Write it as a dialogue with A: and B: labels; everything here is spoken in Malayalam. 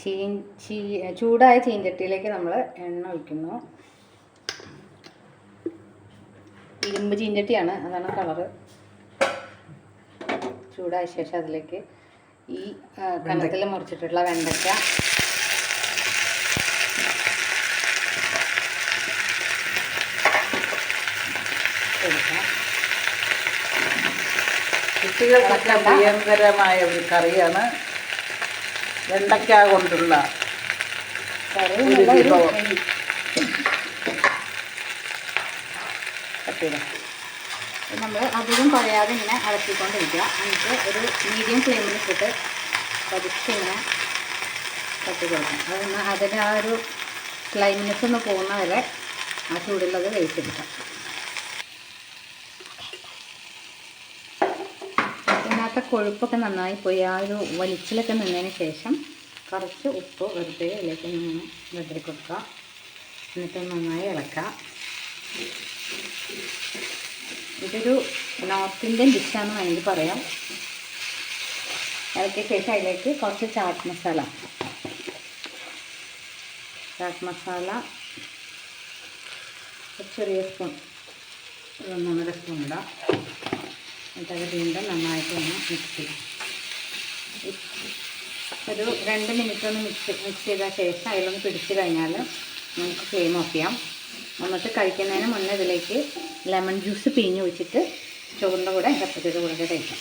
A: ചീ ചീ ചൂടായ ചീഞ്ചട്ടിയിലേക്ക് നമ്മൾ എണ്ണ ഒഴിക്കുന്നു. ഇരുമ്പ് ചീഞ്ചട്ടിയാണ് അതാണ് കളറ്. ചൂടായ ശേഷം അതിലേക്ക് ഈ കനത്തിൽ മുറിച്ചിട്ടുള്ള വെണ്ടയ്ക്ക. കൊടുക്കാം
B: കുട്ടികൾക്കൊക്കെ പ്രിയങ്കരമായ ഒരു കറിയാണ്. വെണ്ടയ്ക്ക കൊണ്ടുള്ള ഒരു വിഭവം.
A: നമ്മൾ അധികം കുറയാതെ ഇങ്ങനെ ഇളക്കിക്കൊണ്ടിരിക്കുക എന്നിട്ട് ഒരു മീഡിയം ഫ്ലെയിമിൽ ഇട്ടിട്ട് പതുക്കെ ഇങ്ങനെ തട്ടി കൊടുക്കണം അതൊന്ന് അതിന്റെ ആ ഒരു ക്ലൈമിനസ് ഒന്ന് പോകുന്ന വരെ ആ ചൂടുള്ളത് വേവിച്ചെടുക്കാം. ഇതിനകത്തെ കൊഴുപ്പൊക്കെ നന്നായി പോയി. ആ ഒരു വലിച്ചിലൊക്കെ നിന്നതിന് ശേഷം കുറച്ച് ഉപ്പ് വെറുതെ ഇതിലേക്ക് നിന്ന് വെറുതെ കൊടുക്കുക. എന്നിട്ട് നന്നായി ഇളക്കാം ഇതൊരു നോർത്ത് ഇന്ത്യൻ ഡിഷാണെന്ന് വേണമെങ്കിൽ പറയാം. ഇളക്കിയ ശേഷം അതിലേക്ക് കുറച്ച് ചാട്ട് മസാല. ചാട്ട് മസാല ചെറിയ സ്പൂൺ ഒന്നൊന്നര സ്പൂൺ ഇടാം. എന്നിട്ട് അത് വീണ്ടും നന്നായിട്ട് ഒന്ന് മിക്സ് ചെയ്യാം. ഒരു രണ്ട് മിനിറ്റ് ഒന്ന് മിക്സ് മിക്സ് ചെയ്ത ശേഷം അതിലൊന്ന് പിടിച്ചു കഴിഞ്ഞാൽ നമുക്ക് ഫ്ലെയിം ഓഫ് ചെയ്യാം. എന്നിട്ട് കഴിക്കുന്നതിന് മുന്നേ ഇതിലേക്ക് ലെമൺ ജ്യൂസ് പിഴിഞ്ഞ് ഒഴിച്ചിട്ട് ചോറിന്റെ കൂടെ ചപ്പത്തിയുടെ കൂടെ കഴിക്കാം